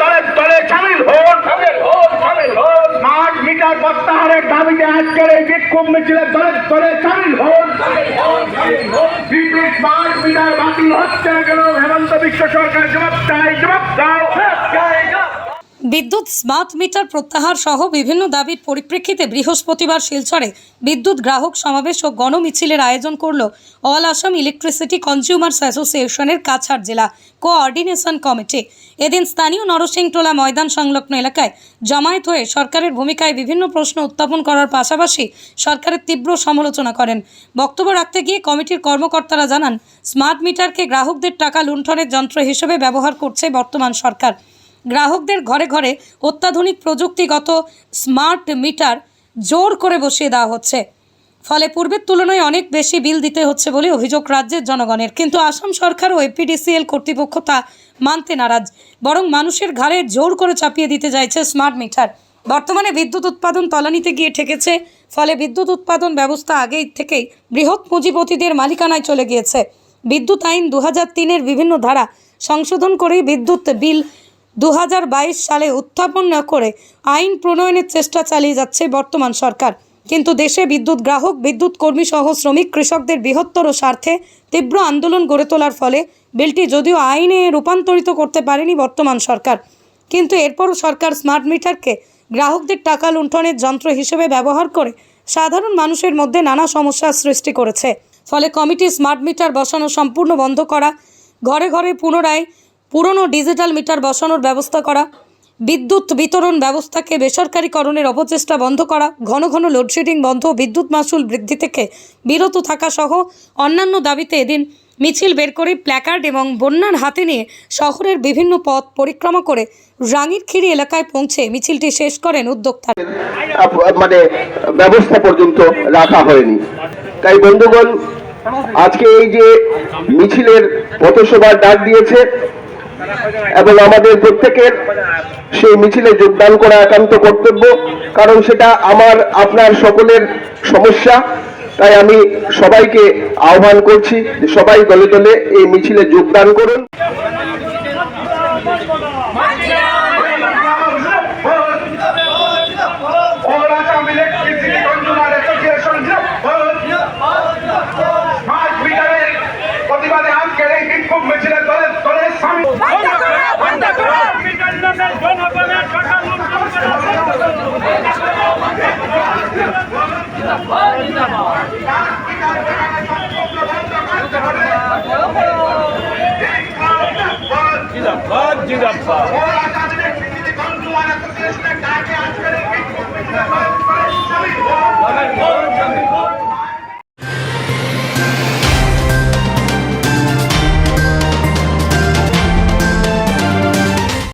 দলে দলে সামিল হন। স্মার্ট মিটার প্রত্যাহারের দাবিতে আজকের এই বিক্ষোভ মিছিলে দলে দলে সামিল হন। বিদ্যুৎ স্মার্ট মিটার বাতিল হচ্ছে না কেন? হেমন্ত বিশ্ব সরকার জবাব চাই জবাব দাও। বিদ্যুৎ স্মার্ট মিটার প্রত্যাহার সহ বিভিন্ন দাবির পরিপ্রেক্ষিতে বৃহস্পতিবার শিলচরে বিদ্যুৎ গ্রাহক সমাবেশ ও গণমিছিলের আয়োজন করল অল আসাম ইলেকট্রিসিটি কনজিউমার্স অ্যাসোসিয়েশনের কাছাড় জেলা কোঅর্ডিনেশন কমিটি। এদিন স্থানীয় নরসিংটোলা ময়দান সংলগ্ন এলাকায় জমায়েত হয়ে সরকারের ভূমিকায় বিভিন্ন প্রশ্ন উত্থাপন করার পাশাপাশি সরকারের তীব্র সমালোচনা করেন। বক্তব্য রাখতে গিয়ে কমিটির কর্মকর্তারা জানান, স্মার্ট মিটারকে গ্রাহকদের টাকা লুণ্ঠনের যন্ত্র হিসেবে ব্যবহার করছে বর্তমান সরকার। গ্রাহকদের ঘরে ঘরে অত্যাধুনিক প্রযুক্তিগত স্মার্ট মিটার জোর করে বসিয়ে দেওয়া হচ্ছে। ফলে পূর্বের তুলনায় অনেক বেশি বিল দিতে হচ্ছে বলে অভিযোগ রাজ্যের জনগণের। কিন্তু আসাম সরকার ও এপিডিসিএল কর্তৃপক্ষ তা মানতে নারাজ। বরং মানুষের ঘাড়ে জোর করে চাপিয়ে দিতে চাইছে স্মার্ট মিটার। বর্তমানে বিদ্যুৎ উৎপাদন তলানিতে গিয়ে ঠেকেছে। ফলে বিদ্যুৎ উৎপাদন ব্যবস্থা আগেই থেকেই বৃহৎ পুঁজিপতিদের মালিকানায় চলে গিয়েছে। বিদ্যুৎ আইন দু হাজার তিনের বিভিন্ন ধারা সংশোধন করেই বিদ্যুৎ বিল দু হাজার বাইশ সালে উত্থাপন না করে আইন প্রণয়নের চেষ্টা চালিয়ে যাচ্ছে বর্তমান সরকার। কিন্তু দেশে বিদ্যুৎ গ্রাহক, বিদ্যুৎ কর্মী সহ শ্রমিক, কৃষকদের বৃহত্তর স্বার্থে তীব্র আন্দোলন গড়ে তোলার ফলে বিলটি যদিও আইনে রূপান্তরিত করতে পারেনি বর্তমান সরকার। কিন্তু এরপরও সরকার স্মার্ট মিটারকে গ্রাহকদের টাকা লুণ্ঠনের যন্ত্র হিসেবে ব্যবহার করে সাধারণ মানুষের মধ্যে নানা সমস্যার সৃষ্টি করেছে। ফলে কমিটি স্মার্ট মিটার বসানো সম্পূর্ণ বন্ধ করা, ঘরে ঘরে পুনরায় পুরনো ডিজিটাল মিটার বসানোর ব্যবস্থা করা, বিদ্যুৎ বিতরণ ব্যবস্থাকে বেসরকারীকরণের অপচেষ্টা বন্ধ করা, ঘন ঘন লোডশেডিং বন্ধ বিদ্যুৎ মাসুল বৃদ্ধি থেকে বিরত থাকা সহ অন্যান্য দাবিতে এদিন মিছিল বের করে প্ল্যাকার্ড এবং বন্যার হাতে নিয়ে শহরের বিভিন্ন পথ পরিক্রমা করে রাঙিরখিড়ি এলাকায় পৌঁছে মিছিলটি শেষ করেন উদ্যোক্তা মানে ব্যবস্থা পর্যন্ত রাখা হয়নি। তাই বন্ধুগণ, আজকে এই যে মিছিলের পথসভার ডাক দিয়েছে এবং আমাদের প্রত্যেকের সেই মিছিলে যোগদান করা একান্ত কর্তব্য, কারণ সেটা আমার, আপনার সকলের সমস্যা। তাই আমি সবাইকে আহ্বান করছি যে সবাই দলে দলে এই মিছিলে যোগদান করুন All Assam Electricity Consumer Association smart মিটারের প্রতিবাদে আজকের এই বিক্ষোভ মিছিলে দলে দলে সামিল জিন্দাবাদ জিন্দাবাদ।